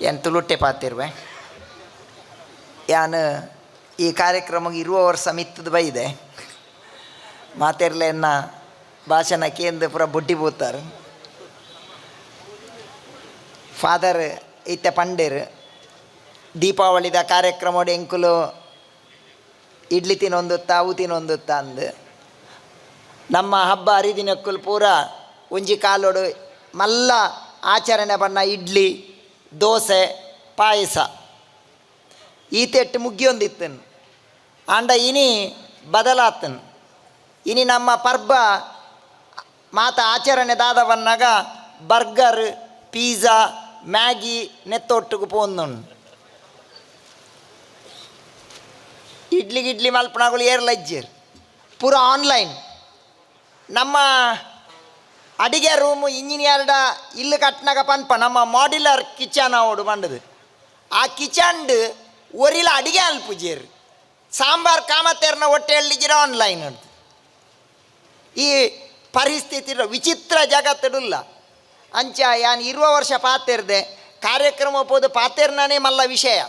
ಏನು ತುಲುಟ್ಟೆ ಪಾತಿರುವೆ. ಯಾನು, ಈ ಕಾರ್ಯಕ್ರಮಕ್ಕೆ ಇರುವವರ ಸಮಿತದ ಬೈದೆ ಮಾತಿರ್ಲೆನ್ನ ಭಾಷಣ ಕೇಂದ್ರ ಪೂರ ಬುಡ್ಡಿ ಬೂತಾರೆ. ಫಾದರ್ ಇತ್ತೆ ಪಂಡೇರ್, ದೀಪಾವಳಿದ ಕಾರ್ಯಕ್ರಮ ಎಂಕುಲು ಇಡ್ಲಿ ತಿನ್ನೊಂದುತ್ತ, ಅವು ತಿನ್ನೊಂದುತ್ತ ಅಂದು. ನಮ್ಮ ಹಬ್ಬ ಹರಿದಿನಕ್ಕೂ ಪೂರ ಉಂಜಿ ಕಾಲೋಡು ಮಲ್ಲ ಆಚರಣೆ ಬಣ್ಣ ಇಡ್ಲಿ ದೋಸೆ, ಪಾಯಸ. ಈತೆಟ್ಟು ಮುಗಿಯೊಂದಿತ್ತನು ಆಂಡ ಇನಿ ಬದಲಾತನು. ಇನಿ ನಮ್ಮ ಪರ್ಬ ಮಾತ ಆಚರಣೆ ದಾದ ಬನ್ನಾಗ ಬರ್ಗರ್, ಪಿಜ್ಜಾ, ಮ್ಯಾಗಿ ನೆತ್ತೊಟ್ಟಿಗೆ ಪೋಂದುಂಡು ಇಡ್ಲಿ ಗಿಡ್ಲಿ ಮಲ್ಪನಾಗಳು ಏರ್ಲಜ್ಜೇರ್. ಪೂರ ಆನ್ಲೈನ್. ನಮ್ಮ ಅಡಿಗೆ ರೂಮು ಇಂಜಿನಿಯರ್ಡ ಇಲ್ಲು ಕಟ್ಟನಾಗ ಪನ್ಪ, ನಮ್ಮ ಮಾಡ್ಯುಲರ್ ಕಿಚನ್ ಅವಡು ಬಂಡದು ಆ ಕಿಚನ್ಡ್ ಒರಿಲ ಅಡಿಗೆ ಅಲ್ಪುಜೇರು ಸಾಂಬಾರ್, ಕಾಮತೇರ್ನ ಹೊಟ್ಟೆ ಹೇಳಿಜಿರ ಆನ್ಲೈನ್ ಅಂತ ಈ ಪರಿಸ್ಥಿತಿ ವಿಚಿತ್ರ ಜಗತ್ತಡುಲ್ಲ. ಅಂಚ ಯಾನ್ ಇರುವ ವರ್ಷ ಪಾತೆರ್ದೆ, ಕಾರ್ಯಕ್ರಮ ಪೋದು ಪಾತೆರ್ನೇ ಮಲ್ಲ ವಿಷಯ.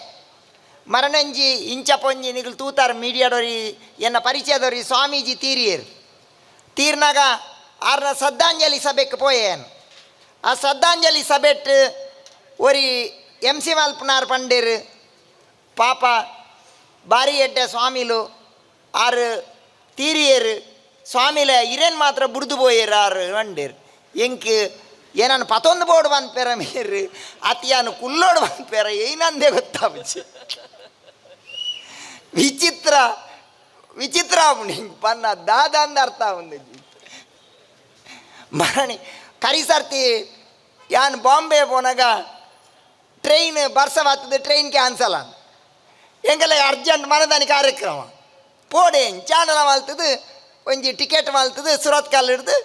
ಮರಣಂಜಿ ಇಂಚ ಪೊಂಜಿ ನಿಗಲ್ ತೂತಾರ ಮೀಡಿಯಾದವ್ರಿ ಎನ್ನ ಪರಿಚಯದವ್ರಿ ಸ್ವಾಮೀಜಿ ತೀರಿಯರು. ತೀರ್ನಾಗ ಆರ್ನ ಶ್ರದ್ಧಾಂಜಲಿ ಸಭೆಗೆ ಪೋಯೇನು. ಆ ಶ್ರದ್ಧಾಂಜಲಿ ಸಭೆಟ್ ಒರಿ ಎಂ ಸಿ ಮಾಲ್ಪನಾರ್ ಪಂಡೇರು, ಪಾಪ ಬಾರಿ ಎಡ್ಡೆ ಸ್ವಾಮಿಲು, ಆರು ತೀರಿಯರ್ ಸ್ವಾಮಿಲ ಇರೇನ್ ಮಾತ್ರ ಬುಡ್ದು ಪೋಯರ್ ಆರು ಪಂಡೇರು. ಎಂಕ್ ಏನನ್ನು ಪತೊಂದು ಬೋಡು ಬಂದ ಪೇರ ಮೇರು, ಅತಿಯಾನು ಕುಲ್ಲೋಡು ಬಂದ್ಪೇರ ಏನಂದೇ ಗೊತ್ತಾ ವಿಚಿತ್ರ ವಿಚಿತ್ರ ಹಿಂಗೆ ಪನ್ನ ದಾದ ಅಂದ ಅರ್ಥ ಒಂದು ಮರಣಿ ಕರಿಸರ್ತಿ ಯಾನ್ ಬಾಂಬೆ ಪೋನಾಗ ಟ್ರೈನ್ ಬರ್ಸವಾಗ್ತದೆ ಟ್ರೈನ್ ಕ್ಯಾನ್ಸಲ್ ಅಂತ ಎಂಗೆಲ್ಲ ಅರ್ಜೆಂಟ್ ಮನದಾನಿ ಕಾರ್ಯಕ್ರಮ ಪೋಡೆ ಚಾನಲ ಮಾಲ್ತದು ಒಂಜಿ ಟಿಕೆಟ್ ಮಾಲ್ತದು ಸುರತ್ ಕಾಲ್ ಹಿಡ್ದು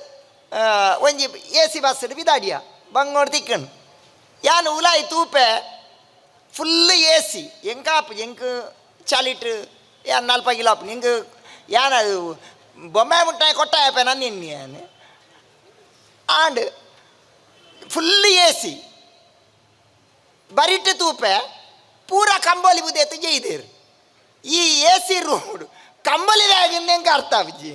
ಒಂಜಿ ಎ ಸಿ ಬಸ್ ಹಿಡ್ದು ಬಿದಾಡಿಯ ಬಂಗೋಡ್ ತಿಕ್ಕಣ್ ಯಾನ್ ಉಲಾಯಿ ತೂಪೆ ಫುಲ್ ಎ ಸಿ ಎಂಕಾಪ್ ಎಂಕ್ ಚಾಲಿಟ್ ಯಾನ್ ನಲ್ಪ ಗಿಲಾಪ್ ನಿಂಗೆ ಯಾನ ಬೊಮ್ಮೆ ಮುಟ್ಟಾಯ ಕೊಟ್ಟಾಯಪ್ಪ ನನ್ನ ಇನ್ನೇನು ಆಂಡ್ ಫುಲ್ ಎ ಸಿ ತೂಪೆ, ಪೂರ ಕಂಬೋಲಿ ಬುದೇತು ಜೈದೇರು ಈ ಎ ಸಿ ರೋಡ್ ಕಂಬಲಿದಾಗಿಂದ ಹೆಂಗೆ ಅರ್ಥ ಆಗಿ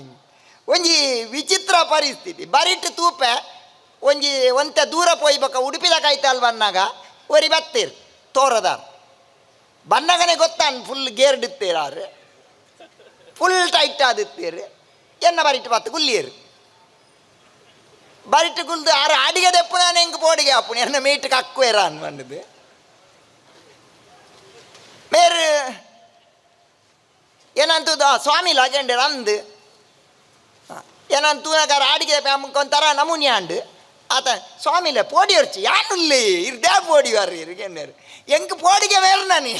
ಒಂಜಿ ವಿಚಿತ್ರ ಪರಿಸ್ಥಿತಿ. ಬರಿಟ್ ತೂಪೆ, ಒಂಜಿ ಒಂತೆ ದೂರ ಪೋಯ್ಬೇಕ ಉಡುಪಿದ ಕೈತಲ್ ಬನ್ನಾಗ ಒರಿ ಬತ್ತೀರು ತೋರದ ಬನ್ನಗನೆ ಗೊತ್ತಾನ್ ಫುಲ್ ಗೇರ್ ಇಡ್ತೀರಾರು ಫುಲ್ ಟೈಟ್ ಆದಿತ್ತೀರು ಎನ್ನ ಬರಿಟ್ ಬತ್ತು ಗುಲ್ಲಿಯರು? ಬರಿಟ್ ಗುಲ್ದು ಆರು ಅಡಿಗೆ ದೆಪ್ಪು ನಾನು ಹೆಂಗೆ ಪೋಡಿಗೆ ಅಪ್ಪು ಎನ್ನ ಮೀಟ್ಗೆ ಅಕ್ಕುವೇರ ಅನ್ಬಂಡದು ಮೇರು ಏನಂತದ ಸ್ವಾಮಿ ಲಾಜೆಂಡರ್ ಅಂದು ಏನಂತ ತೂನಗಾರ ಅಡಿಗೆ ಒಂಥರ ನಮೂನಿ ಆಂಡು ಆತ ಸ್ವಾಮಿಲೆ ಪೋಡಿ ಹೊರ್ಚಿ ಯಾನುಲ್ಲಿ ಇರ್ದೇ ಪೋಡಿ ವರ್ರಿ ಇರ್ಗೆನ್ನೇರು ಎಂಕ್ ಪೋಡಿಗೆ ಬೇರೆ ನಾನಿ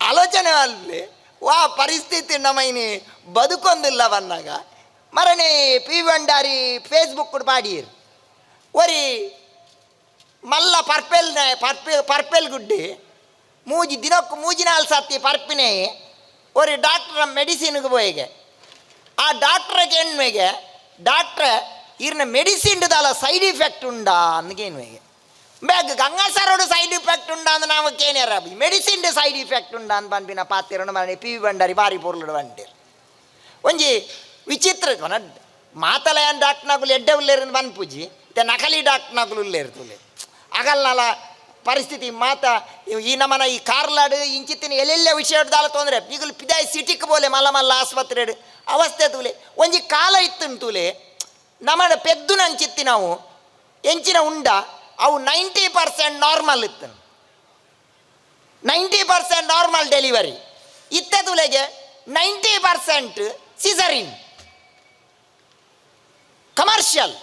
ಆಲೋಚನೆ ಅಲ್ಲಿ ವಾ ಪರಿಸ್ಥಿತಿ ನಮೈನಿ ಬದುಕೊಂದಿಲ್ಲ ಬನ್ನಾಗ ಮರಣೆ ಪಿ ಭಂಡಾರಿ ಫೇಸ್ಬುಕ್ ಪಾಡೀರ್ ಒರಿ ಮಲ್ಲ ಪರ್ಪೆಲ್ ಪರ್ಪೆ ಪರ್ಪೆಲ್ ಗುಡ್ಡಿ ಮೂಜಿ ದಿನಕ್ಕೂ ಮೂಜಿನಾಲ್ ಸತ್ತಿ ಪರ್ಪಿನೇ ஒரு டாக்டர் மெடிசினுக்கு போய்க ಆ ಡಾಕ್ಟ್ರಿಗೆ ಎಣ್ಮೆಗೆ ಡಾಕ್ಟ್ರ ಇರ್ನ ಮೆಡಿಸಿನ್ ದಾಲ ಸೈಡ್ ಇಫೆಕ್ಟ್ ಉಂಡಾ ಅಂದ್ಗೇನ್ವೆಗೆ ಬೇಗ ಗಂಗಾಸರೋಡು ಸೈಡ್ ಇಫೆಕ್ಟ್ ಉಂಡಾ ಅಂದ್ರೆ ನಾವು ಕೇನೇರ ಮೆಡಿಸಿನ್ ಸೈಡ್ ಇಫೆಕ್ಟ್ ಉಂಡಾ ಅಂತ ಪನ್ಪಿನ ಪಾತಿರೋಣ ಮನೆ ಪಿ ವಿ ಬಂಡಾರಿ ಬಾರಿ ಪೊರ್ಲು ವಿಚಿತ್ರ ಮನ ಮಾತಲಯನ್ ಡಾಕ್ಟ್ನಾಗುಲು ಎಡ್ಡೆ ಉಲ್ಲೇರು ಪೂಜಿ ತೆ ನಕಲಿ ಡಾಕ್ಟ್ನಾಗುಲು ಉಲ್ಲೇರು ತುಲೆ ಆಗಲ್ನಲ ಪರಿಸ್ಥಿತಿ ಮಾತ ಈ ನಮ್ಮನ ಈ ಕಾರ್ಲಾಡು ಇಂಚಿತ್ತಿನ ಎಲ್ಲೆಲ್ಲ ವಿಷಯ ದಾಲ ತೊಂದರೆ. ಈಗಲು ಪಿದಾಯಿ ಸಿಟಿಕ್ ಬೋಲೆ ಮಲ್ಲ ಮಲ್ಲ ಆಸ್ಪತ್ರೆ ಅವಸ್ಥೆ ತೂಲೆ. ಒಂಜಿ ಕಾಲ ಇತ್ತು ತೂಲೆ ನಮ್ಮನ ಪೆದ್ದು ನಂಚಿತ್ತಿ ನಾವು, ಎಂಚಿನ ಉಂಡ, ಅವು ನೈಂಟಿ ಪರ್ಸೆಂಟ್ ನಾರ್ಮಲ್ ಇತ್ತು ನೈಂಟಿ ಪರ್ಸೆಂಟ್ ನಾರ್ಮಲ್ ಡೆಲಿವರಿ. ಇತ್ತೆ ತುಲೆಗೆ ನೈಂಟಿ ಪರ್ಸೆಂಟ್ ಸಿಸರಿನ್. ಕಮರ್ಷಿಯಲ್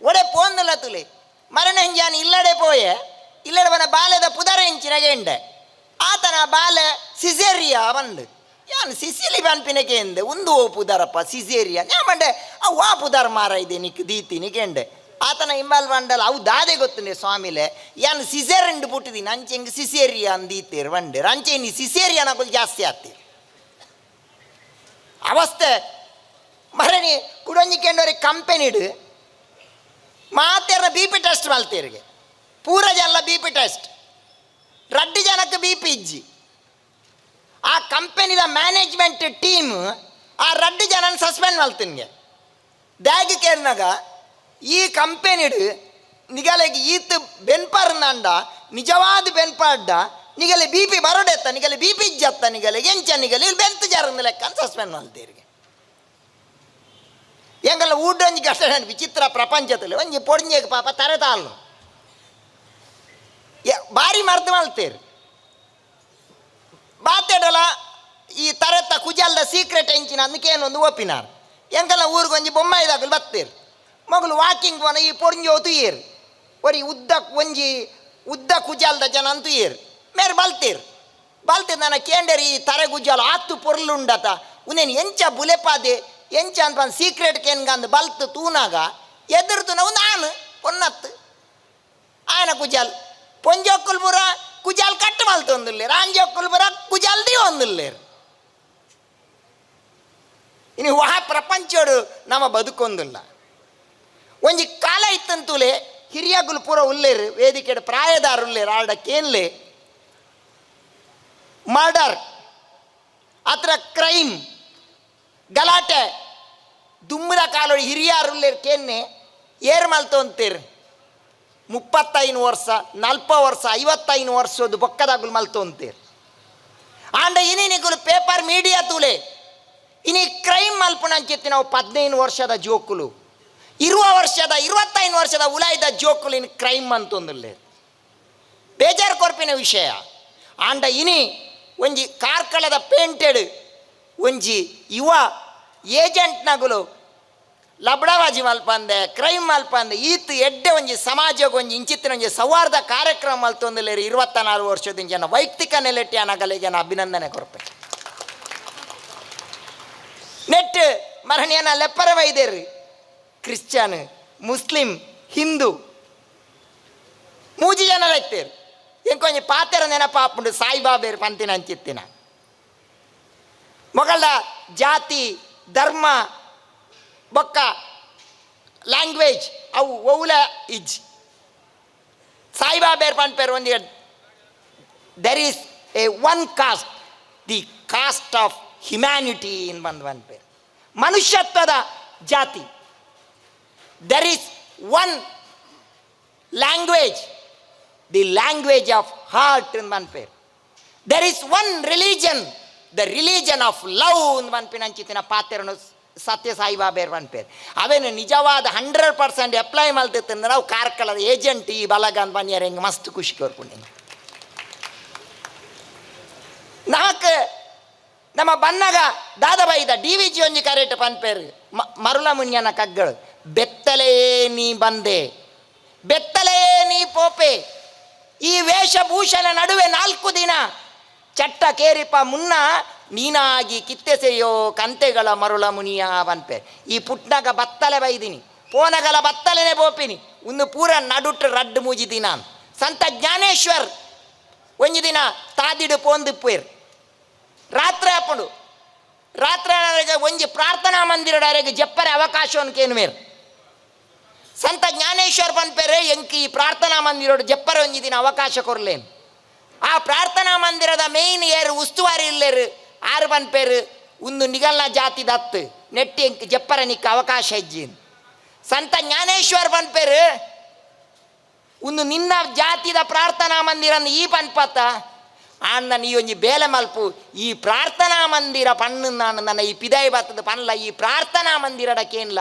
ಒಡೆ ಪೋಂದಲ್ಲ ತುಲೆ. ಮರಣ ಹೆಂಜಾನ್ ಇಲ್ಲಡೆ ಪೋಯೆ, ಇಲ್ಲಡೆ ಬನ ಬಾಲೆದ ಪುದರ ಹೆಂಚಿನಗೆ ಎಂಡೆ ಆತನ ಬಾಲೆ ಸಿಸೇರಿಯಾ ಬಂದು. ಯಾನ್ ಸಿಸಿಲಿ ಬನ್ಪಿನ ಎಂದೆ ಒಂದು ಓ ಪುದರಪ್ಪ, ಸಿಸೇರಿಯಾ. ಯಾ ಮಂಡೆ, ಅವು ಆ ಪುದರ್ ಮಾರ ಇದೆ ನಿಕ್ ದೀತಿ ನಿಕೆಂಡೆ ಆತನ ಇಂಬಾಲ್ ಬಂಡಲ್ ಅವು ದಾದೆ ಗೊತ್ತುಂಡೆ ಸ್ವಾಮಿಲೆ. ಯಾನ್ ಸಿಸೇರ್ ಎಂಡು ಪುಟ್ಟಿದ್ದೀನಿ ಅಂಚೆ ಹಿಂಗೆ ಸಿಸೇರಿಯಾ ಅಂದೀತೀರ್ ಬಂಡೆ ಅಂಚೆ ನೀ ಸಿಸೇರಿಯಾ ನಕುಲ್ ಜಾಸ್ತಿ ಆಗ್ತೀರಿ ಅವಸ್ಥೆ ಮರಣಿ ಕುಡೊಂಜಿ ಕೆಂಡೋರಿ ಕಂಪೆನಿಡು ಮಾತೆರ ಬಿ ಪಿ ಟೆಸ್ಟ್ ಮಲ್ತೀರಿಗೆ ಪೂರ ಜನ ಬಿ ಪಿ ಟೆಸ್ಟ್ ರಡ್ಡಿ ಜನಕ್ಕೆ ಬಿ ಪಿ ಇಜ್ಜಿ. ಆ ಕಂಪೆನಿದ ಮ್ಯಾನೇಜ್ಮೆಂಟ್ ಟೀಮ್ ಆ ರಡ್ಡಿ ಜನನ ಸಸ್ಪೆಂಡ್ ಮಲ್ತಿನ್ಗೆ ಬ್ಯಾಗ್ ಕೇರ್ನಾಗ ಈ ಕಂಪೆನಿಡು ನಿಗಲೆಗೆ ಈತ್ ಬೆನ್ಪಾರ್ನಂಡ ನಿಜವಾದ ಬೆನ್ಪಾಡ್ಡ ನಿಗಲೆ ಬಿ ಪಿ ಬರೋಡೆತ್ತ ನಿಗಲೆ ಬಿ ಪಿ ಇಜ್ಜತ್ತ ನಿಗಲೆ ಎಂಚ, ನಿಗಲೆ ಇಲ್ಲಿ ಬೆಂತ ಜಾರನ ಲೆಕ್ಕ ಸಸ್ಪೆಂಡ್ ಮಲ್ತೀರಿಗೆ ಎಂಗಲ್ಲ ಊಡೊಂಜಿ ಘಟನೆ ವಿಚಿತ್ರ ಪ್ರಪಂಚದಲ್ಲಿ ಒಂಜಿ ಪೊಡ್ಂಜೆಗೆ ಪಾಪ ತರೆತಾಲ್ನು ಬಾರಿ ಮರ್ದು ಮಲ್ತೇರು. ಬಾತೆಡಲ ಈ ತರೆತ್ತ ಕುಜಲ್ದ ಸೀಕ್ರೆಟ್ ಎಂಚಿನ ಅದಕ್ಕೇನೊಂದು ಒಪ್ಪಿನಾರು. ಎಂಕಲ್ಲ ಊರಿಗೆ ಒಂಜಿ ಬೊಮ್ಮಾಯಿದಾಗಲು ಬತ್ತೇರು. ಮಗಳು ವಾಕಿಂಗ್ ಪೋನ ಈ ಪೊಡ್ಂಜಿ ಏರು ಒರಿ ಉದ್ದ ಒಂಜಿ ಉದ್ದ ಕುಜಲ್ದ ಜನ ಅಂತೂ ಏರು ಮೇರೆ ಬಲ್ತೇರು. ಬಲ್ತೇರು ನನ್ನ ಕೇಂಡರಿ ಈ ತರೆ ಗುಜ್ಜಲು ಆತ್ತು ಪೊರ್ಲುಂಡತ. ಉನೇನು ಎಂಚ ಬುಲೆಪಾದೆ ಎಂಚ ಅಂದ್ಪೊಂದ ಸೀಕ್ರೆಟ್ ಕೇನ್ಗಂದು ಬಲ್ತ್ ತೂನಾಗ ಎದುರ್ತು ನಾವು ನಾನು, ಪೊನ್ನತ್ತು. ಆಯನ ಕುಜಾಲ್ ಪೊಂಜೊಕ್ಕಲ್ ಪುರ ಕುಜಾಲ್ ಕಟ್ ಮಲ್ತು ಒಂದಿಲ್ಲೇ ರಾಂಜೊಕ್ಕಲ್ ಬುರ ಕುಜಾಲ್ ದಿ ಒಂದುಲ್ಲೇರ್. ಇನ್ನು ವಹ ಪ್ರಪಂಚೋಡು ನಮ್ಮ ಬದುಕೊಂದುಲ್ಲ. ಒಂಜಿ ಕಾಲ ಇತ್ತಂತುಲೆ ಹಿರಿಯಗುಲ್ ಪುರ ಉಲ್ಲೇರು ವೇದಿಕೆ ಪ್ರಾಯದಾರುಲ್ಲೇರು ಕೇನ್ಲೆ ಮರ್ಡರ್, ಅತ್ರ ಕ್ರೈಮ್. ಗಲಾಟೆ. ದುಮ್ಮರ ಕಾಲೊಳಿ ಹಿರಿಯರು ಉಲ್ಲೇರು ಕೆನ್ನೆ ಏರ್ ಅಂತೀರಿ. ಮುಪ್ಪತ್ತೈನು ವರ್ಷ, ನಲ್ಪ ವರ್ಷ, ಐವತ್ತೈದು ವರ್ಷದ ಮಲ್ತು ಮಲ್ತೊಂತೀರ್ ಆಂಡ ಇನಿನಿಗುಲು ಪೇಪರ್ ಮೀಡಿಯಾ ತೂಲೆ. ಇನಿ ಕ್ರೈಮ್ ಮಲ್ಪುನಂಚಿತ್ತಿ ನಾವು ಪದಿನೈದು ವರ್ಷದ ಜೋಕುಲು. ಇರುವ ವರ್ಷದ, ಇರುವತ್ತೈದು ವರ್ಷದ ಉಲಾಯ್ದ ಜೋಕುಲು ಇನ್ನು ಕ್ರೈಮ್ ಅಂತೊಂದುಲ್ಲೆ ಬೇಜಾರು ಕೊರ್ಪಿನ ವಿಷಯ. ಆಂಡ ಇನಿ ಒಂಜಿ ಕಾರ್ಕಳದ ಪೇಂಟೆಡ್ ಒಂಜಿ ಯುವ ಏಜೆಂಟ್ ನಗಲು ಲಬ್ಡವಾಜಿ ಮಲ್ಪಂದೆ ಕ್ರೈಮ್ ಮಲ್ಪಂದೆ, ಈತ್ ಎಡ್ಡೆ ಒಂಜಿ ಸಮಾಜಕ್ಕೆ ಒಂಜಿ ಇಂಚಿತ್ತಿನ ಒಂಜಿ ಸೌಹಾರ್ದ ಕಾರ್ಯಕ್ರಮ ಮಲ್ತೊಂದಿಲ್ಲರಿ ಇರುವತ್ತ ನಾಲ್ಕು ವರ್ಷದ ಜನ ವೈಯಕ್ತಿಕ ನೆಲೆಟ್ಟಿ ಅನಗಲಿಗೆ ನಾನು ಅಭಿನಂದನೆ ಕೊರಪೆ ನೆಟ್ ಮರಣಿಯನ್ನ ಲೆಪ್ಪರ ವೈದ್ಯರು ಕ್ರಿಶ್ಚಿಯನ್, ಮುಸ್ಲಿಂ, ಹಿಂದೂ. ಮೂಜಿ ಜನ ಐತೇರು ಎಂಕೊಂಜಿ ಪಾತೆರ ನೆನಪಾಪುಂಡು ಸಾಯಿಬಾಬೇರು ಪಂತಿನ ಅಂಚಿತ್ತಿನ. ಮೊಗಳ ಜಾತಿ, ಧರ್ಮ, ಬೊಕ್ಕ, ಲ್ಯಾಂಗ್ವೇಜ್, ಅವು ಒವುಲ ಇಜ್. ಸಾಯಿಬಾಬೇರ್ ಪನ್ಪೇರು ಒಂದು there is a one caste the caste of humanity ಇನ್ ಬಂದು ಪೇರ್ ಮನುಷ್ಯತ್ವದ ಜಾತಿ there is one language the language of heart in ಪನ್ಪೇರು there is one religion religion of love ಒಂದು ಮನ್ಪಿನಂಚಿತಿನ ಪಾತ್ರನು ಸತ್ಯ ಸಾಯಿಬಾಬೇರ್ ಪೇರ್ ಅವೇನು ನಿಜವಾದ ಹಂಡ್ರೆಡ್ ಪರ್ಸೆಂಟ್ ಅಪ್ಲೈ ಮಲ್ತಿತ್ತಂದ್ರೆ ನಾವು ಕಾರ್ಕಳದ ಏಜೆಂಟ್ ಈ ಬಲಗನ್ ಅಂತ ಹೆಂಗೆ ಮಸ್ತ್ ಖುಷಿ ಕೋರ್ಕೊಂಡು ನಾಲ್ಕು ನಮ್ಮ ಬನ್ನಗ ದಾದಾಬಾಯಿದ ಡಿ ವಿ ಜಿ ಒಂಜಿ ಕರೆಕ್ಟ್ ಪನ್ಪೇರು ಮರುಳ ಮುನಿಯನ ಕಗ್ಗಳು ಬೆತ್ತಲೆಯೇ ನೀ ಬಂದೆ ಬೆತ್ತಲೆಯೇ ನೀ ಪೋಪೆ ಈ ವೇಷಭೂಷಣ ನಡುವೆ ನಾಲ್ಕು ದಿನ ಚಟ್ಟ ಕೇರಿಪ ಮುನ್ನ ನೀನಾಗಿ ಕಿತ್ತೆಸೆಯೋ ಕಂತೆಗಳ ಮರುಳ ಮುನಿಯ ಬನ್ಪೆ ಈ ಪುಟ್ಟಗ ಬತ್ತಲೆ ಬೈದಿನಿ, ಪೋನಗಲ ಬತ್ತಲೆನೆ ಬೋಪಿನಿ ಒಂದು ಪೂರ ನಡುಟ್ಟು ರಡ್ಡು ಮೂಜಿ ದಿನ ಸಂತ ಜ್ಞಾನೇಶ್ವರ್, ಒಂಜಿ ದಿನ ತಾದಿಡು ಪೋಂದಿಪ್ಪೇರ್ ರಾತ್ರಿ ಹಾಕೊಂಡು ರಾತ್ರಿ ಒಂಜಿ ಪ್ರಾರ್ಥನಾ ಮಂದಿರಡವರೆಗೆ ಜಪ್ಪರೆ ಅವಕಾಶವನ್ನು ಕೇನುವೇರು. ಸಂತ ಜ್ಞಾನೇಶ್ವರ್ ಪನ್ಪೇರೆ ಎಂಕಿ ಪ್ರಾರ್ಥನಾ ಮಂದಿರೋಡು ಜಪ್ಪರ ಒಂಜಿ ದಿನ ಅವಕಾಶ ಕೊರ್ಲೇನು. ಆ ಪ್ರಾರ್ಥನಾ ಮಂದಿರದ ಮೇನ್ ಏರು ಉಸ್ತುವಾರಿ ಇಲ್ಲೇರು ಆರು ಪನ್ಪೇರು ಒಂದು ನಿಗಲ್ನ ಜಾತಿ ದತ್ತು, ನೆಟ್ಟಿ ಎಂಕ್ ಜಪ್ಪರ ನಿಕ್ಕ ಅವಕಾಶ ಇಜ್ಜಿನ್. ಸಂತ ಜ್ಞಾನೇಶ್ವರ್ ಪನ್ಪೇರು ಒಂದು ನಿನ್ನ ಜಾತಿದ ಪ್ರಾರ್ಥನಾ ಮಂದಿರ ಈ ಪನ್ಪತ್ತ ಬೇಲೆ ಮಲ್ಪು, ಈ ಪ್ರಾರ್ಥನಾ ಮಂದಿರ ಪಣ್ಣು ನಾನು ನನ್ನ ಈ ಪಿದಾಯಿ ಬತ್ತದ ಪನ್ಲ ಈ ಪ್ರಾರ್ಥನಾ ಮಂದಿರಡ ಕೇನ್ಲ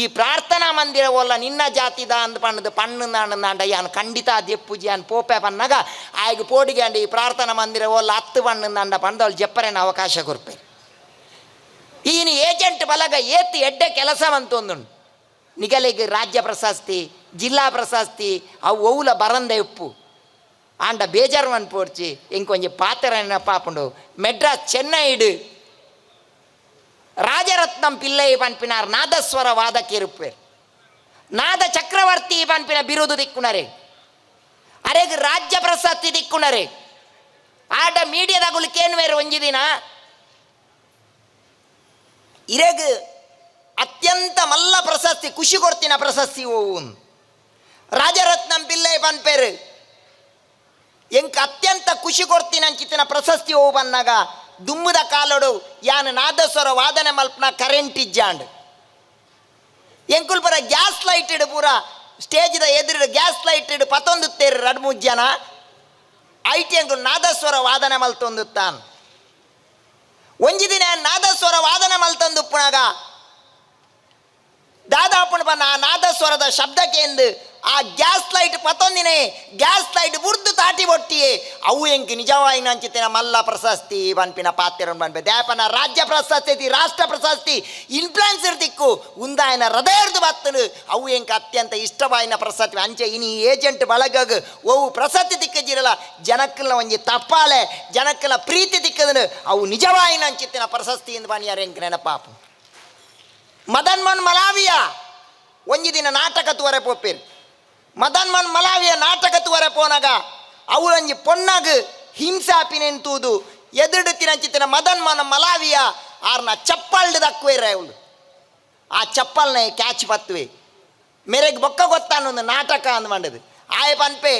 ಈ ಪ್ರಾರ್ಥನಾ ಮಂದಿರ ಒಲ್ಲ ನಿನ್ನ ಜಾತಿದ ಪಣ್ಣದು ಪಣ್ಣು ನಾನು ನಾಂಡ ಯಾನ್ ಖಂಡಿತ ದೆಪ್ಪುಜಿ ಅನ್ ಪೋಪೆ ಪನ್ನಗ ಆಯ್ಗ ಪೋಡಿಗೆ ಅಂಡ ಈ ಪ್ರಾರ್ಥನಾ ಮಂದಿರ ಒಲ್ಲ ಹತ್ತು ಪಣ್ಣು ನಂಡ ಪಂಡವಳು ಜಪ್ಪರೇನ ಅವಕಾಶ ಕೊರ್ಪೆ ಈನಿ ಏಜೆಂಟ್ ಬಲಗ ಏತಿ ಎಡ್ಡೆ ಕೆಲಸ ಅಂತೊಂದುಂಡು ನಿಗಲಿಗೆ ರಾಜ್ಯ ಪ್ರಶಸ್ತಿ, ಜಿಲ್ಲಾ ಪ್ರಶಸ್ತಿ, ಅವು ಒವುಲ ಬರಂದೆ ಉಪ್ಪು. ಆಂಡ ಬೇಜಾರು ಅನ್ಪೋಡ್ಚಿ ಇಂಕೊಂಜಿ ಪಾತ್ರ ಪಾಪುಂಡು ಮೆಡ್ರಾಸ್ ಚೆನ್ನೈಡು ರಾಜರತ್ನಂ ಪಿಲ್ಲೈ ಪನ್ಪಿನಾರ್ ನಾದಸ್ವರ ವಾದ ಇರುಪ್ಪೇರು ನಾದ ಚಕ್ರವರ್ತಿ ಪನ್ಪಿನ ಬಿರುದು ದಿಕ್ಕುನರೆ ಅರೆಗ್ ರಾಜ್ಯ ಪ್ರಶಸ್ತಿ ದಿಕ್ಕುನರೆ ಆಡ ಮೀಡಿಯಾದಾಗುಲು ಕೇನ್ವೇರು ಒಂಜಿ ದಿನ ಇರೆಗ್ ಅತ್ಯಂತ ಮಲ್ಲ ಪ್ರಶಸ್ತಿ ಖುಷಿ ಕೊಡ್ತಿನ ಪ್ರಶಸ್ತಿ ಓವು ರಾಜರತ್ನಂ ಪಿಲ್ಲೈ ಪನ್ಪೇರು ಎಂಕ್ ಅತ್ಯಂತ ಖುಷಿ ಕೊಡ್ತೀನಿ ಅಂಚಿತ್ತಿನ ಪ್ರಶಸ್ತಿ ಹೋಗಿ ಬಂದಾಗ ದುಮ್ಮದ ಕಾಲೋಡು ಯಾನ್ ನಾದಸ್ವರ ವಾದನೆ ಮಲ್ಪನ ಕರೆಂಟ್ ಇಜ್ಜಾಂಡ್. ಎಂಕುಲ್ ಪರ ಗ್ಯಾಸ್ ಲೈಟ್ ಇಡು ಪೂರ, ಸ್ಟೇಜ್ದ ಎದುರು ಗ್ಯಾಸ್ ಲೈಟ್ ಇಡು ಪತ್ತೊಂದು ತೇರು ಎರಡು ಮೂರು ಐಟಿ ಅಂಕುಲ್ ನಾದಸ್ವರ ವಾದನೆ ಮಲ್ತೊಂದು ತಾನು ಒಂಜಿ ದಿನ ನಾದಸ್ವರ ವಾದನೆ ಮಲ್ತಂದು ಉಪ್ಪುನಾಗ ದಾದಾಪುಣ ಸ್ವರದ ನಾದಸ್ವರದ ಶಬ್ದಕ್ಕೆ ಎಂದು ಆ ಗ್ಯಾಸ್ ಲೈಟ್ ಪತೊಂದಿನೇ ಗ್ಯಾಸ್ ಲೈಟ್ ಬುರ್ದು ತಾಟಿ ಬೊಟ್ಟಿಯೇ. ಅವು ಎಂಕಿ ನಿಜವಾಯಿನ ಅಂಚಿತಿನ ಮಲ್ಲ ಪ್ರಶಸ್ತಿ ಬನ್ಪಿನ ಪಾತ್ರ ಬನ್ಪೆ ದ್ಯಾಪನ ರಾಜ್ಯ ಪ್ರಶಸ್ತಿ ರಾಷ್ಟ್ರ ಪ್ರಶಸ್ತಿ ಇನ್ಫ್ಲುಯೆನ್ಸರ್ ದಿಕ್ಕು, ಉಂದಾಯನ ಹೃದಯರ್ದು ಬತ್ತನು. ಅವು ಎಂಕ ಅತ್ಯಂತ ಇಷ್ಟವಾಯಿನ ಪ್ರಶಸ್ತಿ. ಅಂಚೆ ಇನಿ ಏಜೆಂಟ್ ಬಳಗಗ್ ಅವು ಪ್ರಶಸ್ತಿ ದಿಕ್ಕಜಿರಲ್ಲ ಜನಕ್ಕಲ್ಲ ಒಂಜಿ ತಪ್ಪಾಲೆ ಜನಕ್ಕಲ್ಲ ಪ್ರೀತಿ ದಿಕ್ಕದನು. ಅವು ಅಂಚಿತ್ತಿನ ಪ್ರಶಸ್ತಿ ಎಂದು ಬನ್ಯಾರ ಎಂಕ್ ನೆನಪಾಪು. ಮದನ್ ಮನ್ ಮಲಾವಿಯ? ಒಂಜಿ ದಿನ ನಾಟಕ ತೂವರೆ ಪೋಪೆರ್ ಮದನ್ ಮನ್ ಮಲಾವಿಯ ನಾಟಕ ತೂವರೆ ಪೋನಾಗ ಅವಳಂಜಿ ಪೊನ್ನಾಗ ಹಿಂಸಾಪಿನೆನ್ ತೂದು ಎದುರು ತಿನಂಚಿತ್ತಿನ ಮದನ್ ಮನ್ ಮಲಾವಿಯ, ಆರ್ನ ಚಪ್ಪಲ್ಡ್ ದಕ್ಕುವೇರೆ ಅವಳು. ಆ ಚಪ್ಪಲ್ನ ಕ್ಯಾಚ್ ಬತ್ತುವೆ ಮೇರೆಗೆ ಬೊಕ್ಕ ಗೊತ್ತಾನೊಂದು ನಾಟಕ ಅಂದ್ ಮಾಡದು. ಆಯ್ ಪನ್ಪೆ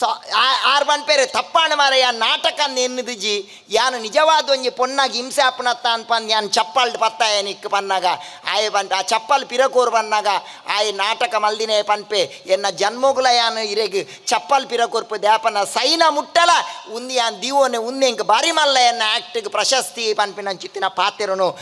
ಸ- ಆರ್ ಪನ್ಪೇರೆ ತಪ್ಪಾಣ ಮಾರಯ್ಯ, ನಾಟಕ ದಿಜಿ ಯಾನು ನಿಜವಾದ ಒಂಜಿ ಪೊನ್ನಾಗಿ ಹಿಂಸೆ ಅಪ್ಪನತ್ತ ಅನ್ಪಂದು ಯಾನ್ ಚಪ್ಪಲ್ಡ್ ಪತ್ತಾಯ ನಿಕ್ ಪನ್ನಾಗ. ಆಯ ಪಂಪ ಆ ಚಪ್ಪಲ್ ಪಿರಕೋರ್ ಬನ್ನಾಗ ಆಯ ನಾಟಕ ಮಲ್ದಿನೇ ಪನ್ಪೆ. ಎನ್ನ ಜನ್ಮಗುಲ ಯಾನು ಇರೆಗ್ ಚಪ್ಪಲ್ ಪಿರಕೋರ್ಪು ದ್ಯಾಪನ ಸೈನ ಮುಟ್ಟಲ. ಉಂದಿ ಯಾನ್ ದೀವೋನೆ ಉಂದೆ ಇಂಕ ಬಾರಿ ಮಲ್ಲ ಎನ್ನ ಆ್ಯಕ್ಟಿಗೆ ಪ್ರಶಸ್ತಿ ಪನ್ಪಿನ ಅಂಚಿತ್ತಿನ ಪಾತೆರನು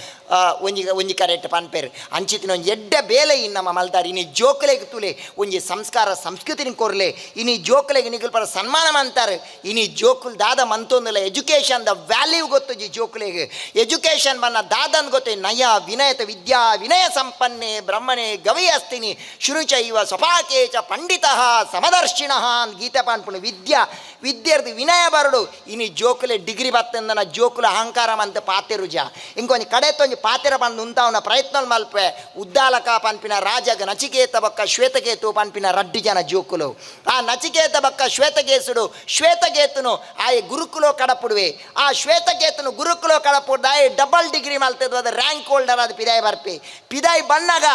ಒಂಜಿ ಒಂಜಿ ಕರೆಕ್ಟ್ ಪನ್ಪೇರು. ಅಂಚಿತ್ತಿನ ಒಂಜಿ ಎಡ್ಡ ಬೇಲೆ ಇನ್ನಮ್ಮ ಮಲ್ದಾರಿ. ಇನಿ ಜೋಕಲೆಗ್ ತುಲೆ, ಒಂಜಿ ಸಂಸ್ಕಾರ ಸಂಸ್ಕೃತಿನ ಕೊರ್ಲೆ. ಇನಿ ಜೋಕಲೆಗ್ ನಿಗುಲ್ ಪರ ಸನ್ಮಾನ ಮಂತಾರೆ ಇನಿ ಜೋಕುಲ್ ದಾದ ಮಂತೊಂದಿಲ್ಲ ಎಜುಕೇಶನ್ ದ ವ್ಯಾಲ್ಯೂ ಗೊತ್ತು ಈ ಜೋಕುಲೆಗ್. ಎಜುಕೇಶನ್ ಬನ್ನ ದಾದನ್ ಗೊತ್ತೆ ನಯ ವಿನಯತ ವಿದ್ಯಾ ವಿನಯ ಸಂಪನ್ನೆ ಬ್ರಹ್ಮಣೆ ಗವಿ ಅಸ್ತಿನಿ ಶುರುಚೈವ ಸ್ವಪಾಕೇಚ ಪಂಡಿತ ಸಮದರ್ಶಿಣ ಅಂತ ಗೀತೆ ಪಾನ್ಪುಣ ವಿದ್ಯಾ ವಿದ್ಯಾರ್ಥಿ ವಿನಯ ಬರಡು. ಇನಿ ಜೋಕುಲೆ ಡಿಗ್ರಿ ಬತ್ತಂದನ ಜೋಕುಲ ಅಹಂಕಾರ ಅಂತ ಪಾತೆರುಜ ಇಂಕೊಂದು ಕಡೆ ತೊಂಜಿ ಪಾತೆರ ಬಂದು ಉಂತಾವನ ಪ್ರಯತ್ನ ಮಲ್ಪೆ. ಉದ್ದಾಲಕ ಪನ್ಪಿನ ರಾಜಗ ನಚಿಕೇತ ಬಕ್ಕ ಶ್ವೇತಕೇತು ಪನ್ಪಿನ ರಡ್ಡಿ ಜನ ಜೋಕುಲು. ಆ ನಚಿಕೇತ ಬಕ್ಕ ಶ್ವೇತಕೇಸುಡು ಶ್ವೇತಕೇತುನು ಆಯ್ ಗುರುಕುಲೋ ಕಡಪುಡುವೆ ಆ ಶ್ವೇತಕೇತನು ಗುರುಕುಲೋ ಕಡಪುಡ್ದ ಆಯ್ ಡಬಲ್ ಡಿಗ್ರಿ ಮಲ್ತದ ಅದು ರ್ಯಾಂಕ್ ಹೋಲ್ಡರ್ ಅದು ಪಿದಾಯ್ ಬರ್ಪಿ ಪಿದಾಯ್ ಬಣ್ಣಗ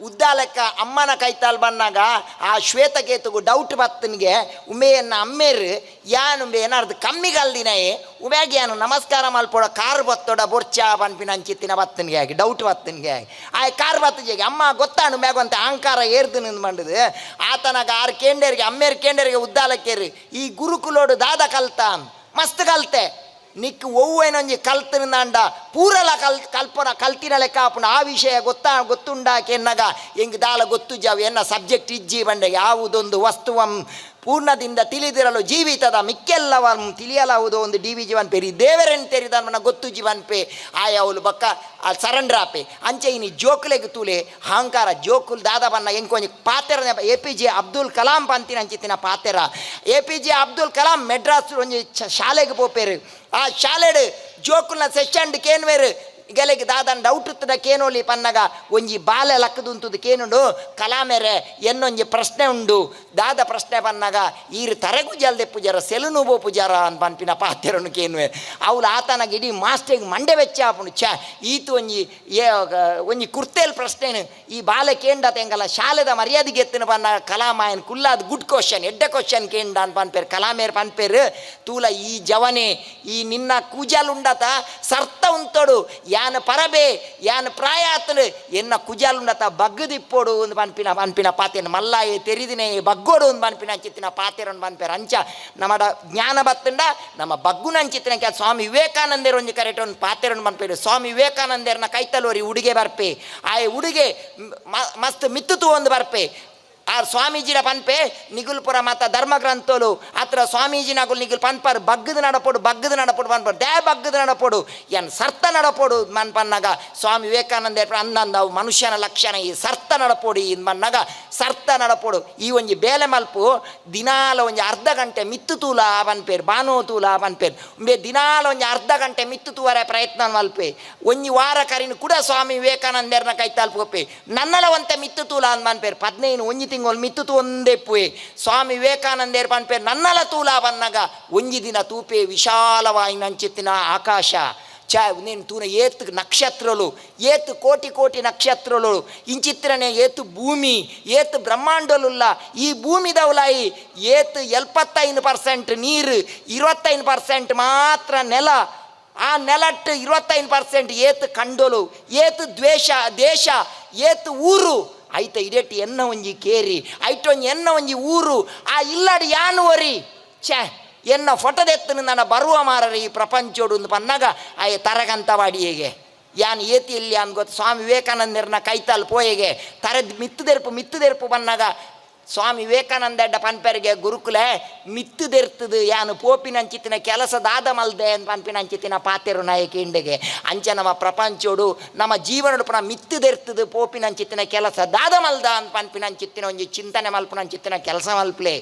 ಉದ್ದಾಲಕ್ಕ ಅಮ್ಮನ ಕೈತಾಲ್ ಬಂದಾಗ ಆ ಶ್ವೇತಕೇತುಗು ಡೌಟ್ ಬತ್ತನಿಗೆ ಉಮೆಯನ್ನ ಅಮ್ಮೇರು ಯಾನು ಉಂಬೆ ಏನಾರ್ದು ಕಮ್ಮಿಗಲ್ದಿನೇ ಉಮ್ಯಾಗ ಏನು ನಮಸ್ಕಾರ ಮಲ್ಪೋಡ ಕಾರ್ ಬತ್ತೋಡ ಬೊರ್ಚ ಪನ್ಪಿನ ಅಂಚಿತ್ತಿನ ಬತ್ತನಿಗೆ ಆಗಿ ಡೌಟ್ ಬತ್ತನಿಗೆ ಆಗಿ. ಆ ಕಾರ್ ಬತ್ತಿಗೆ ಅಮ್ಮ ಗೊತ್ತಾನು ಮ್ಯಾಗ ಅಂತ ಅಹಂಕಾರ ಏರ್ದು ನಿಂದು ಮಂಡದು. ಆತನಾಗ ಆರು ಕೇಂಡೇರಿಗೆ ಅಮ್ಮೇರ್ ಕೇಂಡೇರಿಗೆ ಉದ್ದಾಲಕ್ಕೇರಿ ಈ ಗುರುಕುಲೋಡು ದಾದ ಕಲ್ತ ಮಸ್ತ್ ಕಲ್ತೆ. ನಿಕ್ ಒವ್ವೇನೊಂಜಿ ಕಲ್ತಿನಂಡ ಪೂರಲ ಕಲ್, ಕಲ್ಪನ, ಕಲ್ತಿನ ಲೆಕ್ಕ ಆಪುಂಡು ಆ ವಿಷಯ ಗೊತ್ತಾ, ಗೊತ್ತುಂಡಾಕೆ ಎನ್ನಗ. ಹೆಂಗ್ ದಾಳ ಗೊತ್ತು ಜಾವು ಎನ್ನ ಸಬ್ಜೆಕ್ಟ್ ಇಜ್ಜಿ ಬಂಡೆ. ಯಾವುದೊಂದು ವಸ್ತುವಂ ಪೂರ್ಣದಿಂದ ತಿಳಿದಿರಲು ಜೀವಿತದ ಮಿಕ್ಕೆಲ್ಲವನ್ನು ತಿಳಿಯಲಾವುದು ಒಂದು ಡಿ ವಿ ಜೀವನ್ ಪೇರಿ ದೇವರನ್ ತೆರಿದ ಗೊತ್ತು ಜೀವನ್ ಪೇ. ಆಯ ಅವಳು ಬಕ್ಕ, ಆ ಸರಂಡ್ರಾಪೆ ಅಂಚೆ ಇನಿ ಜೋಕುಲೆಗ್ ತೂಲೆ ಅಹಂಕಾರ ಜೋಕುಲ್ ದಾದ ಬನ್ನ ಎಂಕೊಂಜಿ ಪಾತೆರ A P J Abdul Kalam ಪಂತಿನ ಅಂಚಿತ್ತಿನ ಪಾತೆರ. A P J Abdul Kalam Madras ಒಂಜಿ ಶಾಲೆಗೆ ಪೋಪೇರು. ಆ ಶಾಲೆಡ್ ಜೋಕುಲ್ನ ಸೆಷನ್ ಕೇನ್ವೇರು ಗೆಲೆಗೆ ದಾದನ್ ಡೌಟ್ ಕೇನೋಲಿ ಪನ್ನಗ, ಒಂಜಿ ಬಾಲೆ ಲಕ್ಕದುಂತುದು ಕೇನುಂಡು ಕಲಾಮೆರೆ ಎನ್ನೊಂಜಿ ಪ್ರಶ್ನೆ ಉಂಡು. ದಾದ ಪ್ರಶ್ನೆ ಪನ್ನಗ, ಈರು ತರೆಗು ಜಲ್ದೆ ಪೂಜಾರ, ಸೆಲುನು ಬೋ ಪೂಜಾರ ಅನ್ ಪನ್ಪಿನ ಪಾತೆರನು ಕೇನುವೆ. ಅವ್ಲು ಆತನಾಗ ಇಡೀ ಮಾಸ್ಟರ್ಗೆ ಮಂಡೆ ವೆಚ್ಚ ಆಪುಂಡು. ಛ, ಈತು ಒಂಜಿ ಏ ಒಂಜಿ ಕುರ್ತೇಲ್ ಪ್ರಶ್ನೆನು. ಈ ಬಾಲೆ ಕೇಂಡ ತೆಂಗಲ, ಶಾಲೆದ ಮರ್ಯಾದೆಗೆ ಎತ್ತಿನ ಪನ್ನ ಕಲಾಮಾಯನ್ ಕುಲ್ಲಾದ ಗುಡ್ ಕ್ವಶನ್, ಎಡ್ಡ ಕ್ವಶನ್ ಕೇಂಡ ಅನ್ ಪನ್ಪೇರು ಕಲಾಮೇರ್ ಪನ್ಪೇರು. ತೂಲ ಈ ಜವನೆ, ಈ ನಿನ್ನ ಕೂಜಲುಂಡತ ಸರ್ತ ಉಂತೋಡು. ಯಾನ್ ಪರಬೆ, ಯಾನ್ ಪ್ರಾಯಾತಲು ಎನ್ನ ಕುಜಾಲುಂಡತ ಬಗ್ಗದಿಪ್ಪೋಡು ಒಂದು ಪನ್ಪಿನ ಪನ್ಪಿನ ಪಾತೆನ ಮಲ್ಲಾಯೆ ತೆರಿದಿನೇ, ಬಗ್ಗೋಡು ಒಂದು ಪನ್ಪಿನ ಚಿತ್ತಿನ ಪಾತೆರೊಂದು ಪನ್ಪೇರು ಅಂಚ ನಮ್ಮಡ ಜ್ಞಾನ ಬತ್ತಂಡ, ನಮ್ಮ ಬಗ್ಗುನ ಅಂಚಿತ್ತಿನ ಕೆಲ ಸ್ವಾಮಿ ವಿವೇಕಾನಂದರು ಒಂದು ಕರೆಕ್ಟ್ ಒಂದು ಪಾತೆರೊಂದು ಪನ್ಪೇರು ಸ್ವಾಮಿ ವಿವೇಕಾನಂದರನ್ನ ಕೈತಲೋರಿ ಉಡುಗೆ ಬರ್ಪೆ. ಆ ಉಡುಗೆ ಮಸ್ತ್ ಮಿತ್ತುತು ಒಂದು ಬರ್ಪೆ. ಆ ಸ್ವಾಮೀಜಿನ ಪನ್ಪೆ ಧರ್ಮ ಗ್ರಂಥೋಲು ಹತ್ರ ಸ್ವಾಮೀಜಿ ನಗುಲ್ ನಿಗುಲ್ ಪನ್ಪರ್, ಬಗ್ಗದ ನಡಪೋಡು ಬಗ್ಗದ ನಡಪೋಡು ಪನ್ಪರ್ ದೇ ಬಗ್ಗದ ನಡಪೋಡು, ಎನ್ ಸರ್ತ ನಡಪೋಡು ಮನ್ ಪನ್ನಗ. ಸ್ವಾಮಿ ವಿವೇಕಾನಂದ ಅಂದಂದವು ಮನುಷ್ಯನ ಲಕ್ಷಣ ಈ ಸರ್ತ ನಡಪೋಡು ಇನ್ ಮನ್ನಗ, ಸರ್ತ ನಡಪೋಡು. ಈ ಒಂಜಿ ಬೇಲೆ ಮಲ್ಪು, ದಿನಾಲ ಒಂಜಿ ಅರ್ಧ ಗಂಟೆ ಮಿತ್ತು ತೂಲ ಪನ್ಪೇರು, ಬಾನು ತೂಲ ಪನ್ಪೇರು. ಬೇ ದಿನಾಲ ಒಂಜಿ ಅರ್ಧ ಗಂಟೆ ಮಿತ್ತು ತೂವರೆ ಪ್ರಯತ್ನ ಮಲ್ಪೆ. ಒಂಜಿ ವಾರ ಕರಿನ ಕೂಡ ಸ್ವಾಮಿ ವಿವೇಕಾನಂದರ್ನ ಕೈತಾಲ್ಪೋಪೆ ನನ್ನಲ ಒಂತೆ ಮಿತ್ತು ತೂಲ ಅಂದ್ ಮನ್ಪೇರು ಪದ್ನೈದು ಒಂಜಿ ತಿಂಗಳು ಮಿತ್ತು ತೂ ಒಂದೇ ಪುಯೆ ಸ್ವಾಮಿ ವಿವೇಕಾನಂದೇರ್ ಪನ್ಪೇರು ನನ್ನಲ ತೂಲ ಬನ್ನಗ ಒಂಜಿ ದಿನ ತೂಪೆ ವಿಶಾಲವಾಯಿ ನಂಚಿತ್ತಿನ ಆಕಾಶ ಚಾ నేను తూన ఏతు నక్షత్రాలు ఏతు కోటి కోటి నక్షత్రాలు ఇంచిత్రనే ఏతు భూమి ಏತು ಬ್ರಹ್ಮಾಂಡಲುಲ್ಲ ಈ ಭೂಮಿದವಲಾಯಿ ಏತು ಎಲ್ಪತ್ತೈದು ಪರ್ಸೆಂಟ್ ನೀರು ಇರುವತ್ತೈದು ಪರ್ಸೆಂಟ್ ಮಾತ್ರ ನೆಲ ಆ ನೆಲಟ್ಟು ಇರುವತ್ತೈದು ಪರ್ಸೆಂಟ್ ಏತು ಕಂಡೋಲು ಏತು ದ್ವೇಷ ದೇಶ ಏತು ಊರು ಐತ ಇಡೇಟಿ ಎನ್ನ ಒಂಜಿ ಕೇರಿ ಐಟೊಂಜಿ ಎನ್ನ ಒಂಜಿ ಊರು, ಆ ಇಲ್ಲಡಿ ಯಾನು ಒರಿ? ಛೇ, ಎನ್ನ ಫೊಟದೆತ್ತನು ನನ್ನ ಬರುವ ಮಾರರಿ ಈ ಪ್ರಪಂಚೋಡು ಪನ್ನಾಗ, ಆಯ ಹೇಗೆ? ಯಾನ್ ಏತಿ ಇಲ್ಲಿ ಅನ್ಗೊತ್ತು ಸ್ವಾಮಿ ವಿವೇಕಾನಂದರನ್ನ ಕೈತಾಲ್ ಪೋಯೆಗೆ ತರದ್ ಮಿತ್ತು ದೆರ್ಪು ಮಿತ್ತು ದೆರ್ಪು ಬನ್ನಾಗ ಸ್ವಾಮಿ ವಿವೇಕಾನಂದ ಪನ್ಪೆರಿಗೆ ಗುರುಕುಲೆ ಮಿತ್ತುದೆರ್ತದು. ಯಾನು ಪೋಪಿನಂಚಿತ್ತಿನ ಕೆಲಸದಾದ ಮಲ್ದೆ ಪನ್ಪಿನಂಚಿತ್ತಿನ ಪಾತೆರು ನಾಯಕಿ ಇಂಡೆಗೆ. ಅಂಚೆ ನಮ್ಮ ಪ್ರಪಂಚೋಡು ನಮ್ಮ ಜೀವನಡು ಪುನಃ ಮಿತ್ತುದೆರ್ತದು ಪೋಪಿನಂಚಿತ್ತಿನ ಕೆಲಸ ದಾದ ಮಲ್ದ ಅಂತ ಪನ್ಪಿನಂಚಿತ್ತಿನ ಒಂಜಿ ಚಿಂತನೆ ಮಲ್ಪನಂಚಿತ್ತಿನ ಕೆಲಸ ಮಲ್ಪಲೆ.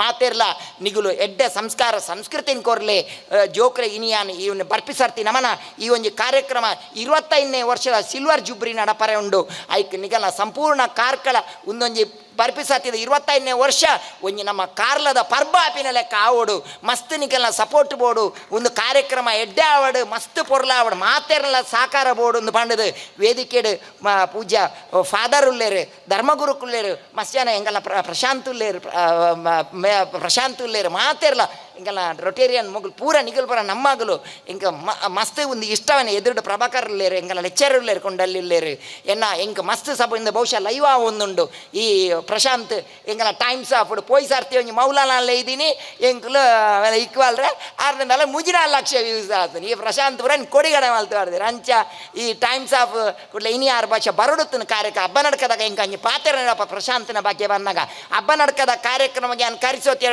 ಮಾತೆರ್ಲ, ನಿಗುಲು ಎಡ್ಡೆ ಸಂಸ್ಕಾರ ಸಂಸ್ಕೃತಿನ ಕೊರ್ಲೆ ಜೋಕ್ರೆ ಇನಿಯಾನ್ ಇವನು ಬರ್ಪಿಸರ್ತಿ ನಮನ ಈ ಒಂದು ಕಾರ್ಯಕ್ರಮ ಇರುವತ್ತೈದನೇ ವರ್ಷದ ಸಿಲ್ವರ್ ಜುಬ್ರಿ ನಡಪರೆ ಉಂಡು. ಐಕ್ ನಿಗಲ ಸಂಪೂರ್ಣ ಕಾರ್ಕಳ ಒಂದೊಂಜಿ ಬರ್ಪಿಸತ್ತಿದ ಇರುವತ್ತೈದನೇ ವರ್ಷ ಒಂಜಿ ನಮ್ಮ ಕಾರ್ಲದ ಪರ್ಬ ಆಪಿನ ಲೆಕ್ಕ ಆವಡು ಮಸ್ತ್ ನಿಕಲ್ನ ಸಪೋರ್ಟ್ ಬೋಡು ಒಂದು ಕಾರ್ಯಕ್ರಮ, ಎಡ್ಡೆ ಆವಡು ಮಸ್ತ್ ಪೊರ್ಲ ಆವಡು ಮಾತೆರ್ಲ ಸಾಕಾರ ಬೋಡು ಒಂದು ಪಂಡದು. ವೇದಿಕೆಡು ಪೂಜಾ ಪೂಜ್ಯ ಫಾದರ್ ಉಲ್ಲೇರು ಧರ್ಮಗುರುಕುಲ್ಲೇರು ಮಸ್ತ್ ಮಸ್ಯಾನ ಹೆಂಗಲ್ಲ ಪ್ರ, ಪ್ರಶಾಂತ್ ಉಲ್ಲೇರು ಪ್ರ- ಪ್ರಶಾಂತ್ ಉಲ್ಲೇರು ಮಾತೆರ್ಲ ಇಂಕಲ್ಲ ರೊಟೇರಿಯನ್ ಮೊಗಲು ಪೂರ ನಿಗಲ್ ಪರ ನಮ್ಮಗಲು ಇಂಕ ಮ, ಮಸ್ತ್ ಒಂದು ಇಷ್ಟವನೇ. ಎದುರುಡು ಪ್ರಭಾಕರ್ ಉಲ್ಲೇರು ಎಂಗಲ್ಲ ಲೆಕ್ಚರ್ ಉಲ್ಲೇರು ಕೊಂಡಲ್ಲಿ ಉಲ್ಲೇರು ಎನ್ನ ಇಂಕ ಮಸ್ತ್ ಸಭೆಯಿಂದ ಬಹುಶಃ ಲೈವ್ ಒಂದುಂಡು. ಈ ಪ್ರಶಾಂತ್ ಎಂಗಲ್ಲ ಟೈಮ್ಸ್ ಆಫ್ ಪೋಯಿ ಸಾರ್ತಿ ಒಂಜಿ ಮೌಲಾನಲ್ಲ ಇದೀನಿ ಎಂಕಲು ಇಕ್ವಾಲ್ರೆ ಆರ್ದ ಮೇಲೆ ಮುಜಿನ ಲಕ್ಷ ವ್ಯೂಸ್ ಆತನು ಈ ಪ್ರಶಾಂತ್ ಪುರ ಕೊಡಿಗಡೆ ಮಲ್ತಾಡ್ದು ಅಂಚ ಈ ಟೈಮ್ಸ್ ಆಫ್ ಕುಡ್ಲೆ ಇನಿ ಆರು ಭಾಷೆ ಬರಡುತ್ತನ ಕಾರ್ಯಕ್ರಮ, ಹಬ್ಬ ನಡ್ಕದಾಗ ಇಂಕ ಅಂಜಿ ಪಾತ್ರ ಪ್ರಶಾಂತನ ಬಗ್ಗೆ ಬಂದಾಗ ನಡ್ಕದ ಕಾರ್ಯಕ್ರಮಕ್ಕೆ ನಾನು ಕರಿಸೋತಿ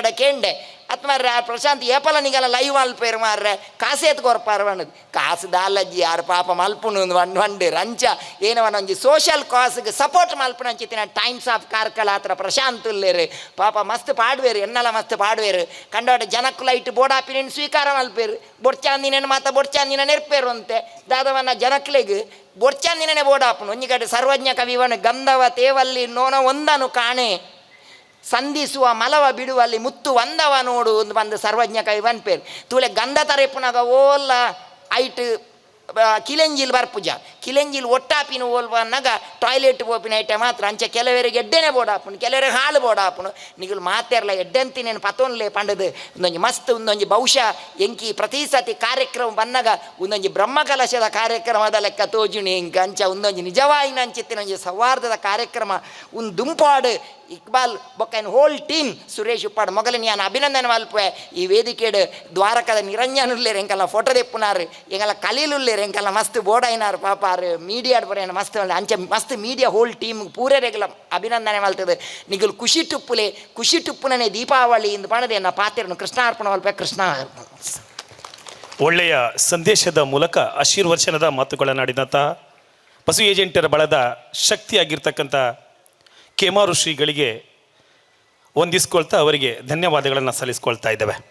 ಆ ಪ್ರಶಾಂತ್ ಏಪಲ ನಿಗಲ ಲೈವ್ ಮಲ್ಪೇರು ಮಾರ್ರೆ. ಕಾಸು ಎತ್ಕೊರ್ಪಾರ ಬಣ್ಣದು ಕಾಸು ದಾಲಜ್ಜಿ ಯಾರು ಪಾಪ ಮಲ್ಪುನು ಒಂದು ಒಂಡು ರಂಚ. ಏನವನ ಒಂಜಿ ಸೋಷಲ್ ಕಾಸ್ಗೆ ಸಪೋರ್ಟ್ ಮಲ್ಪುನ ಅಂಚಿತ್ತಿನ ಟೈಮ್ಸ್ ಆಫ್ ಕಾರ್ಕಳ ಹತ್ರ ಪ್ರಶಾಂತ್ ಉಲ್ಲೇರು. ಪಾಪ ಮಸ್ತ್ ಪಾಡ್ವೇರು, ಎನ್ನಲ ಮಸ್ತ್ ಪಾಡ್ವೇರು. ಕಂಡೋಟ ಜನಕ್ಕೂ ಲೈಟ್ ಬೋಡಾಪಿನ ಸ್ವೀಕಾರ ಮಲ್ಪೇರು. ಬೊಡ್ಚಾಂದಿನ ಮಾತ, ಬೊಡ್ಚಾಂದಿನ ನೆರ್ಪೇರು ಅಂತೆ. ದಾದವನ ಜನಕ್ಲೆಗ್ ಬೊಡ್ಚಾಂದಿನೇ ಬೋಡಾಪನು ಒಂಜಿ ಕಡೆ ಸರ್ವಜ್ಞ ಕವಿವನು ಗಂಧವ ತೇವಲ್ಲಿ ನೋನ ಒಂದನು ಕಾಣೆ. ಸಂಧಿಸುವ ಮಲವ ಬಿಡುವಲ್ಲಿ ಮುತ್ತು ವಂದವ ನೋಡು ಒಂದು ಬಂದು ಸರ್ವಜ್ಞ ಕೈವನ್ ಪೇರ್. ತೂಲೆ ಗಂಧ ತರೆಪುನಗ ಓಲ್ಲ ಐಟ್ ಕಿಲೆಂಜಿಲ್ ಬರ್ಪುಜ. ಕಿಲೆಂಜಿಲ್ ಒಟ್ಟಾಪಿನ ಓಲ್ ಬನ್ನಾಗ ಟಾಯ್ಲೆಟ್ ಓಪಿನ ಐಟೆ ಮಾತ್ರ. ಅಂಚ ಕೆಲವರಿಗೆ ಎಡ್ಡೆನೆ ಬೋಡಾಪುನು ಕೆಲವರಿಗೆ ಹಾಳು ಬೋಡಾಪುನು ನಿಗಲು ಮಾತೆರ್ಲ ಎಡ್ಡೆಂತಿನೇನು ಪತೋನ್ಲೇ ಪಂಡದು. ಒಂದೊಂಜಿ ಮಸ್ತ್ ಒಂದೊಂಜಿ ಬಹುಶಃ ಎಂಕಿ ಪ್ರತಿ ಸತಿ ಕಾರ್ಯಕ್ರಮ ಬಂದಾಗ ಒಂದೊಂಜಿ ಬ್ರಹ್ಮಕಲಶದ ಕಾರ್ಯಕ್ರಮದ ಲೆಕ್ಕ ತೋಜುಣಿ. ಇಂಕ ಅಂಚ ಒಂದೊಂಜಿ ನಿಜವಾಯಿನ ಅಂಚಿತ್ತಿನ ಒಂಜಿ ಸೌಹಾರ್ದದ ಕಾರ್ಯಕ್ರಮ. ಒಂದು ದುಂಪಾಡು ಇಕ್ಬಾಲ್ ಬೊಕ್ಕ ಹೋಲ್ ಟೀಮ್ ಸುರೇಶ್ ಉಪ್ಪಾಡ್ ಮೊಗಲಿನ ನಾನು ಅಭಿನಂದನೆ ಮಲ್ಪೆ ಈ ವೇದಿಕೆಡು ದ್ವಾರಕದ ನಿರಂಜನ್ ಉಲ್ಲೇರು ಎಂಕಲ್ಲ ಫೋಟೋ ತೆಪ್ಪುನಾರು ಕಲೀಲ್ ಉಲ್ಲೇರು ಎಂಕಲ್ಲ ಮಸ್ತ್ ಬೋಡಾಯಿನಾರು ಪಾಪ. ಆರು ಮೀಡಿಯಾಡ್ ಬರೇನು ಮಸ್ತ್ ಅಂಚೆ ಮಸ್ತ್ ಮೀಡಿಯಾ ಹೋಲ್ ಟೀಮ್ ಪೂರೇ ರೆಗಲ ಅಭಿನಂದನೆ ಮಲ್ತದೆ ನಿಗಲ್ ಖುಷಿ ಟುಪ್ಪುಲೆ, ಖುಷಿ ಟುಪ್ಪುನೇ ದೀಪಾವಳಿ ಇಂದು ಪಣದೆ ನಾ ಪಾತ್ರೆಯನ್ನು ಕೃಷ್ಣಾರ್ಪಣ ಅಲ್ಪ ಕೃಷ್ಣ ಒಳ್ಳೆಯ ಸಂದೇಶದ ಮೂಲಕ ಆಶೀರ್ವಚನದ ಮಾತುಗಳನ್ನಾಡಿದಂತಹ ಪಶು ಏಜೆಂಟರ ಬಳದ ಶಕ್ತಿಯಾಗಿರ್ತಕ್ಕಂಥ ಕೇಮಾರು ಶ್ರೀಗಳಿಗೆ ಹೊಂದಿಸ್ಕೊಳ್ತಾ ಅವರಿಗೆ ಧನ್ಯವಾದಗಳನ್ನು ಸಲ್ಲಿಸ್ಕೊಳ್ತಾ ಇದ್ದೇವೆ.